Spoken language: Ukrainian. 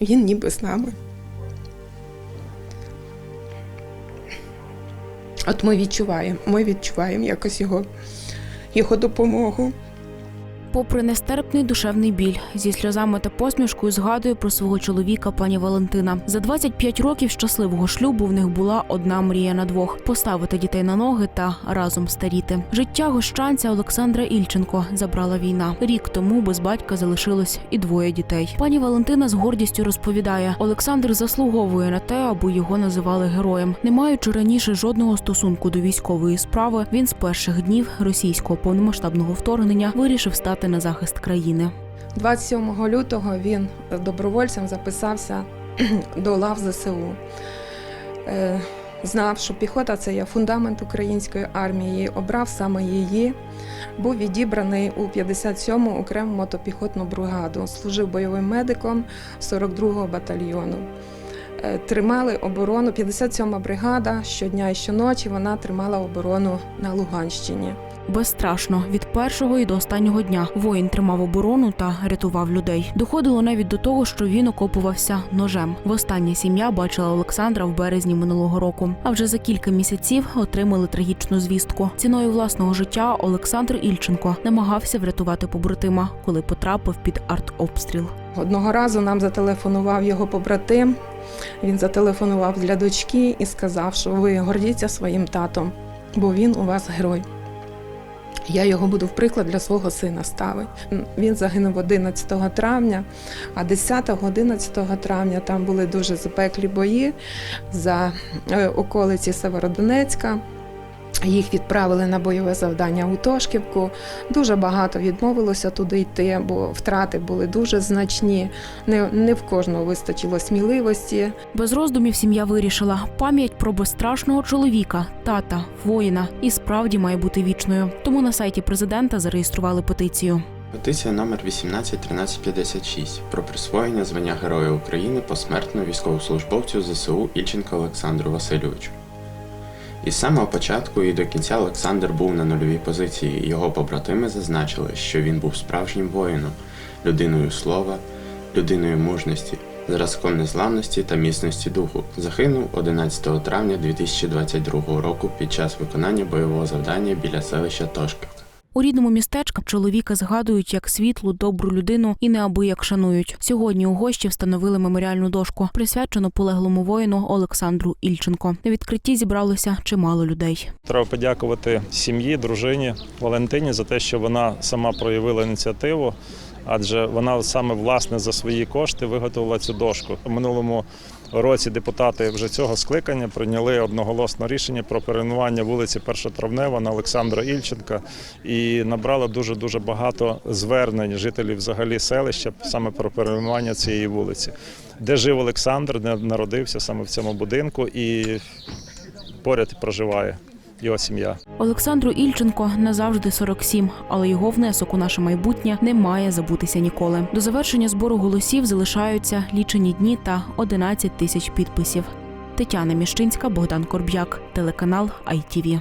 Він ніби з нами. От ми відчуваємо, ми відчуваємо якось його, його допомогу. Попри нестерпний душевний біль, зі сльозами та посмішкою згадує про свого чоловіка пані Валентина. За 25 років щасливого шлюбу в них була одна мрія на двох поставити дітей на ноги та разом старіти. Життя гощанця Олександра Ільченко забрала війна. Рік тому без батька залишилось і двоє дітей. Пані Валентина з гордістю розповідає: Олександр заслуговує на те, аби його називали героєм. Не маючи раніше жодного стосунку до військової справи, він з перших днів російського повномасштабного вторгнення вирішив стати на захист країни. 27 лютого він добровольцем записався до лав ЗСУ. Е, Знав, що піхота це є фундамент української армії. Обрав саме її. Був відібраний у 57-му окрему мотопіхотну бригаду. Служив бойовим медиком 42-го батальйону. Е, Тримали оборону. 57-ма бригада щодня і щоночі вона тримала оборону на Луганщині. Безстрашно від першого і до останнього дня воїн тримав оборону та рятував людей. Доходило навіть до того, що він окопувався ножем. Востаннє сім'я бачила Олександра в березні минулого року. А вже за кілька місяців отримали трагічну звістку. Ціною власного життя Олександр Ільченко намагався врятувати побратима, коли потрапив під артобстріл. Одного разу нам зателефонував його побратим. Він зателефонував для дочки і сказав, що ви гордіться своїм татом, бо він у вас герой. Я його буду в приклад для свого сина ставити. Він загинув 11 травня, а 10-11 травня там були дуже запеклі бої за е, околиці Северодонецька. Їх відправили на бойове завдання у Тошківку. Дуже багато відмовилося туди йти, бо втрати були дуже значні. Не, не в кожного вистачило сміливості. Без роздумів сім'я вирішила, пам'ять про безстрашного чоловіка, тата, воїна і справді має бути вічною. Тому на сайті президента зареєстрували петицію. Петиція номер 181356 про присвоєння звання Героя України посмертно військовослужбовцю ЗСУ Ільченка Олександру Васильовичу. Із самого початку і до кінця Олександр був на нульовій позиції. Його побратими зазначили, що він був справжнім воїном, людиною слова, людиною мужності, зразком незламності та міцності духу. Загинув 11 травня 2022 року під час виконання бойового завдання біля селища Тошківка. У рідному містечку чоловіка згадують як світлу, добру людину і неабияк шанують. Сьогодні у гощі встановили меморіальну дошку, присвячену полеглому воїну Олександру Ільченко. На відкритті зібралося чимало людей. Треба подякувати сім'ї, дружині Валентині за те, що вона сама проявила ініціативу, адже вона саме власне за свої кошти виготовила цю дошку. У минулому році депутати вже цього скликання прийняли одноголосне рішення про перейменування вулиці Першотравнева на Олександра Ільченка і набрало дуже дуже багато звернень жителів взагалі селища саме про перейменування цієї вулиці, де жив Олександр, де народився саме в цьому будинку і поряд проживає його сім'я. Олександру Ільченко назавжди 47, але його внесок у наше майбутнє не має забутися ніколи. До завершення збору голосів залишаються лічені дні та 11 тисяч підписів. Тетяна Міщинська, Богдан Корб'як, телеканал ITV.